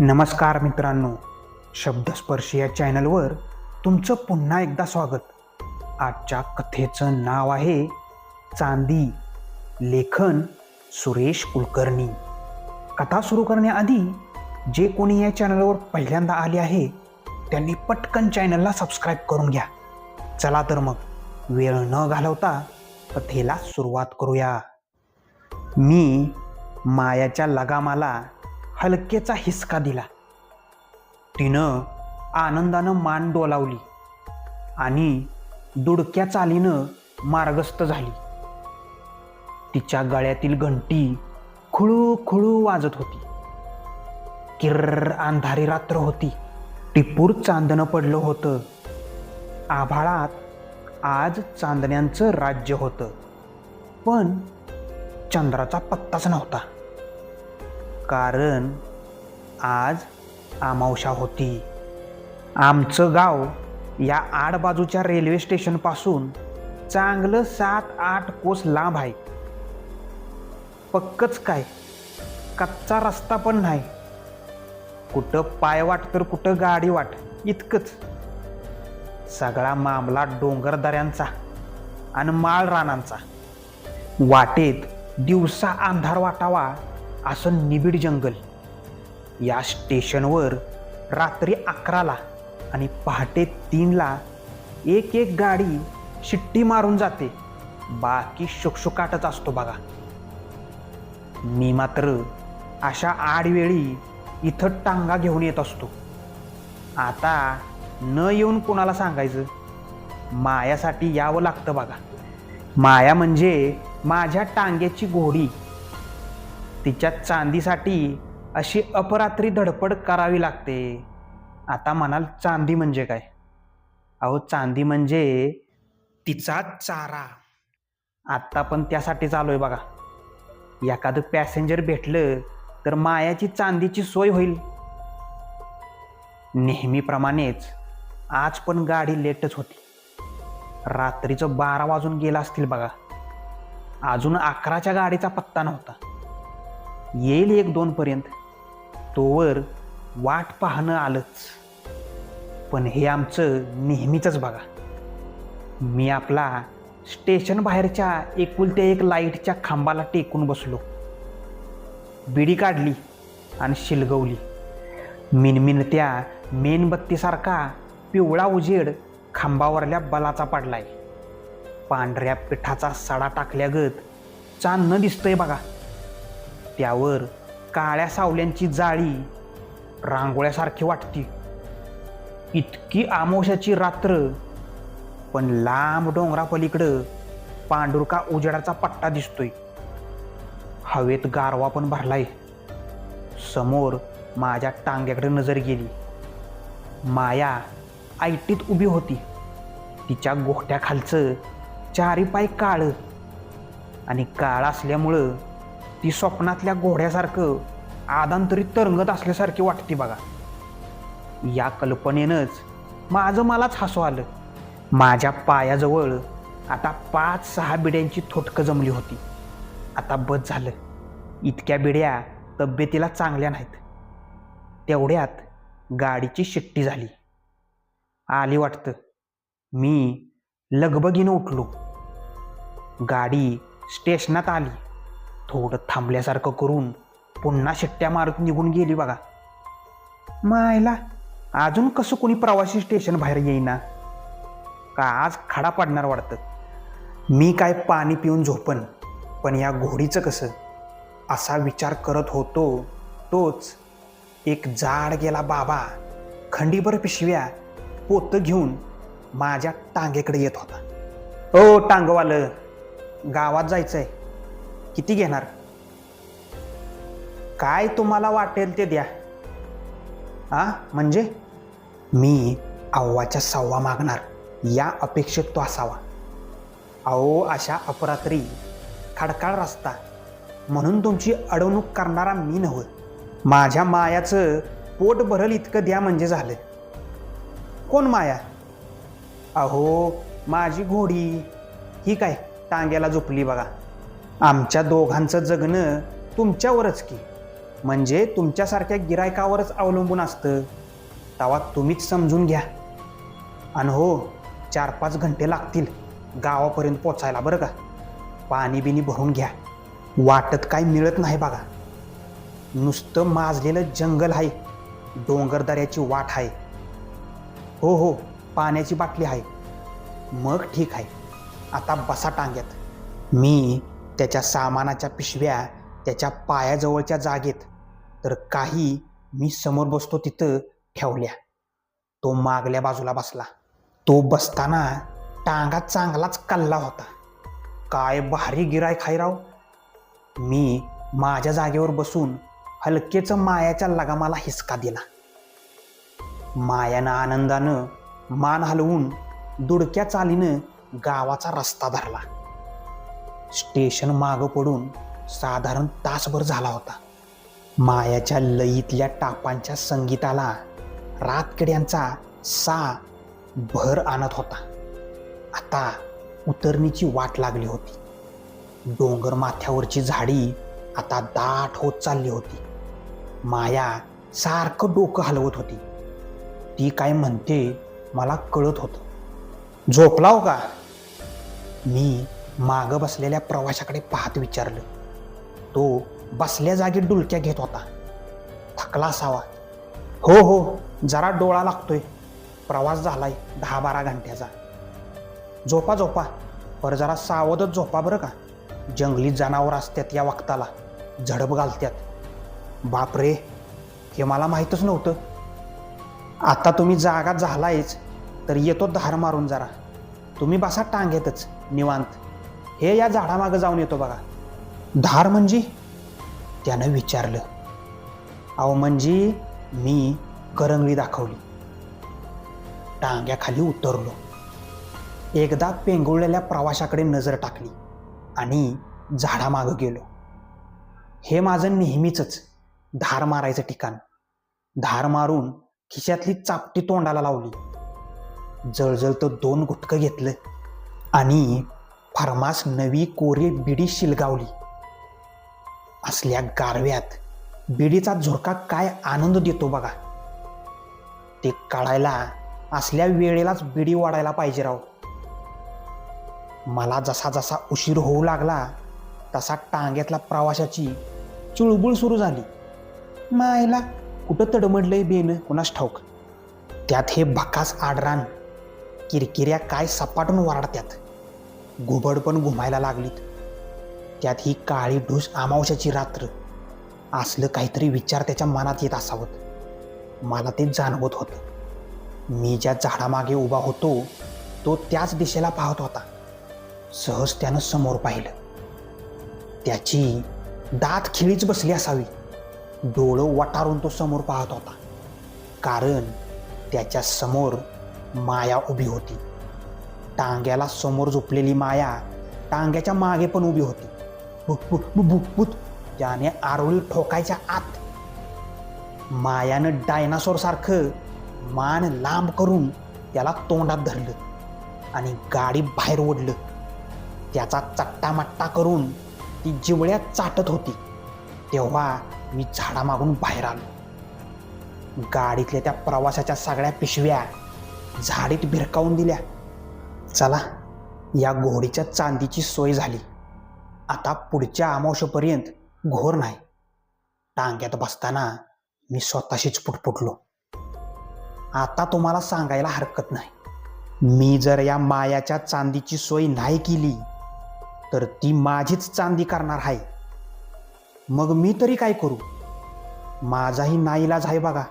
नमस्कार मित्रांनो शब्दस्पर्शी या चॅनलवर तुमचं पुन्हा एकदा स्वागत. आजच्या कथेचं नाव आहे चांदी लेखन सुरेश कुलकर्णी. कथा सुरू करण्याआधी जे कोणी या चॅनलवर पहिल्यांदा आले आहे त्यांनी पटकन चॅनलला सबस्क्राईब करून घ्या. चला तर मग वेळ न घालवता कथेला सुरुवात करूया. मी मायाच्या लगामाला हलकेचा हिसका दिला. तिनं आनंदानं मान डोलावली आणि दुडक्या चालीनं मार्गस्थ झाली. तिच्या गळ्यातील घंटी खुळू खुळू वाजत होती. किर्र अंधारी रात्र होती. टिपूर चांदणं पडलं होतं. आभाळात आज चांदण्यांचं राज्य होतं. पण चंद्राचा पत्ताच नव्हता. कारण आज अमावशा होती. आमचं गाव या आडबाजूच्या रेल्वे स्टेशनपासून चांगलं सात आठ कोस लांब आहे. पक्कच काय? कच्चा रस्ता पण नाही. कुठं पाय वाट तर कुठं गाडी वाट इतकंच. सगळा मामला डोंगरदऱ्यांचा आणि माळ रानांचा वाटेत दिवसा अंधार वाटावा असं निबिड जंगल या स्टेशनवर रात्री अकराला आणि पहाटे तीनला एक एक गाडी शिट्टी मारून जाते. बाकी शुकशुकाटच असतो बघा. मी मात्र अशा आडवेळी इथं टांगा घेऊन येत असतो. आता न येऊन कोणाला सांगायचं? मायासाठी यावं लागतं बघा. माया म्हणजे माझ्या टांग्याची घोडी. तिच्या चांदीसाठी अशी अपरात्री धडपड करावी लागते. आता म्हणाल चांदी म्हणजे काय? अहो चांदी म्हणजे तिचा चारा. आत्ता पण त्यासाठी चालू आहे बघा. एखादं पॅसेंजर भेटलं तर मायाची चांदीची सोय होईल. नेहमीप्रमाणेच आज पण गाडी लेटच होती. रात्रीचं बारा वाजून गेला असतील बघा. अजून अकराच्या गाडीचा पत्ता नव्हता. येईल एक दोनपर्यंत तोवर वाट पाहणं आलंच. पण हे आमचं नेहमीचंच बघा. मी आपला स्टेशन बाहेरच्या एकुलत्या एक लाईटच्या खांबाला टेकून बसलो. बिडी काढली आणि शिलगवली. मिनमिनत्या मेणबत्तीसारखा पिवळा उजेड खांबावरल्या बलाचा पडलाय. पांढऱ्या पिठाचा सडा टाकल्यागत चांदणं दिसतंय बघा. त्यावर काळ्या सावल्यांची जाळी रांगोळ्यासारखी वाटती. इतकी आमोशाची रात्र पण लांब डोंगरापलीकडं पांडुरका उजेडाचा पट्टा दिसतोय. हवेत गारवा पण भरलाय. समोर माझ्या टांग्याकडे नजर गेली. माया आयटीत उभी होती. तिच्या गोठ्याखालचं चारी पाय काळं आणि काळ असल्यामुळं ती स्वप्नातल्या घोड्यासारखं आदांतरी तरंगत असल्यासारखी वाटते बघा. या कल्पनेनंच माझं मलाच हसू आलं. माझ्या पायाजवळ आता पाच सहा बिड्यांची थोटकं जमली होती. आता बस झालं. इतक्या बिड्या तब्येतीला चांगल्या नाहीत. तेवढ्यात गाडीची शिट्टी झाली. आली वाटतं. मी लगबगीनं उठलो. गाडी स्टेशनात आली. थोडं थांबल्यासारखं करून पुन्हा शिट्ट्या मारत निघून गेली बघा. मायला अजून कसं कोणी प्रवासी स्टेशन बाहेर येईना? का आज खडा पडणार वाटतं? मी काय पाणी पिऊन झोपन पण या घोडीचं कसं? असा विचार करत होतो तोच एक जाड गेला बाबा खंडीभर पिशव्या पोतं घेऊन माझ्या टांगेकडे येत होता. ओ टांगवालं गावात जायचं आहे किती घेणार? काय तुम्हाला वाटेल ते द्या. आ? म्हणजे? मी अव्वाच्या सव्वा मागणार. या अपेक्षेत तो असावा. अहो अशा अपरात्री खडकाळ रस्ता. म्हणून तुमची अडवणूक करणारा मी नव्ह. माझ्या मायाचं पोट भरल इतकं द्या म्हणजे झालं. कोण माया? अहो माझी घोडी. ही काय? टांग्याला झोपली बघा. आमच्या दोघांचं जगणं तुमच्यावरच की. म्हणजे तुमच्यासारख्या गिरायकावरच अवलंबून असतं. तवा तुम्हीच समजून घ्या. आणि हो चार पाच घंटे लागतील. गावापर्यंत पोचायला बरं का? पाणी बिनी भरून घ्या. वाटत काय मिळत नाही बघा. नुसतं माजलेलं जंगल आहे. डोंगरदऱ्याची वाट आहे. हो हो पाण्याची बाटली आहे. मग ठीक आहे. आता बसा टांग्यात. मी त्याच्या सामानाच्या पिशव्या त्याच्या पायाजवळच्या जागेत तर काही मी समोर बसतो तिथं ठेवल्या. तो मागल्या बाजूला बसला. तो बसताना टांगा चांगलाच कल्ला होता. काय भारी गिराय खायराव मी माझ्या जागेवर बसून हलकेच मायाच्या लगामाला हिसका दिला. मायानं आनंदानं मान हलवून दुडक्या चालीनं गावाचा रस्ता धरला. स्टेशन मागं पडून साधारण तासभर झाला होता. मायाच्या लईतल्या टापांच्या संगीताला रातकिड्यांचा सा भर आणत होता. आता उतरणीची वाट लागली होती. डोंगर माथ्यावरची झाडी आता दाट होत चालली होती. माया सारखं डोकं हलवत होती. ती काय म्हणते मला कळत होतं. झोपलाव हो का? मी मागं बसलेल्या प्रवाशाकडे पाहत विचारलं. तो बसल्या जागी डुलक्या घेत होता. थकला असावा. हो हो जरा डोळा लागतोय. प्रवास झालाय दहा बारा घंट्याचा. झोपा झोपा. पर जरा सावधच झोपा बरं का? जंगली जनावर असतात या वक्ताला. झडप घालत्यात. बापरे हे मला माहीतच नव्हतं. आता तुम्ही जागा झालायच तर येतो धार मारून जरा. तुम्ही बसा टांगेतच निवांत. हे या झाडामागं जाऊन येतो बघा. धार म्हणजे? त्यानं विचारलं. अहो म्हणजे मी करंगळी दाखवली. टांग्याखाली उतरलो. एकदा पेंगुळलेल्या प्रवाशाकडे नजर टाकली आणि झाडामागं गेलो. हे माझं नेहमीच धार मारायचं ठिकाण. धार मारून खिशातली चापटी तोंडाला लावली. जळजळ तर दोन गुटकं घेतलं आणि फरमास नवी कोरी बिडी शिलगावली. असल्या गारव्यात बिडीचा झोरका काय आनंद देतो बघा. ते काढायला असल्या वेळेलाच बिडी वाढायला पाहिजे राव. मला जसा जसा उशीर होऊ लागला तसा टांग्यातला प्रवाशाची चुळबुळ सुरू झाली. मायला कुठं तडमडलंय बेन कुणास ठाऊक? त्यात हे भकास आडरान किरकिऱ्या काय सपाटून वराडत्यात. घुबड पण घुमायला लागलीत. त्यात ही काळी ढूस अमावश्याची रात्र असलं काहीतरी विचार त्याच्या मनात येत असावत मला ते जाणवत होतं. मी ज्या झाडामागे उभा होतो तो त्याच दिशेला पाहत होता. सहज त्यानं समोर पाहिलं. त्याची दात खिळीच बसली असावी. डोळं वटारून तो समोर पाहत होता. कारण त्याच्यासमोर माया उभी होती. टांग्याला समोर झोपलेली माया टांग्याच्या मागे पण उभी होती. भुक भुक भुक ज्याने आरोळी ठोकायच्या आत मायानं डायनासोर सारखं मान लांब करून त्याला तोंडात धरलं आणि गाडी बाहेर ओढलं. त्याचा चट्टामट्टा करून ती जिवळ्यात चाटत होती. तेव्हा मी झाडामागून बाहेर आलो. गाडीतल्या त्या प्रवासाच्या सगळ्या पिशव्या झाडीत भिरकावून दिल्या. चला या घोडीच्या चांदीची सोय झाली. आता पुढच्या अमावशेपर्यंत घोर नाही. टांग्यात बसताना मी स्वतःशीच पुटपुटलो. आता तुम्हाला सांगायला हरकत नाही. मी जर या मायाच्या चांदीची सोय नाही केली तर ती माझीच चांदी करणार आहे. मग मी तरी काय करू? माझाही नाईलाज आहे बघा.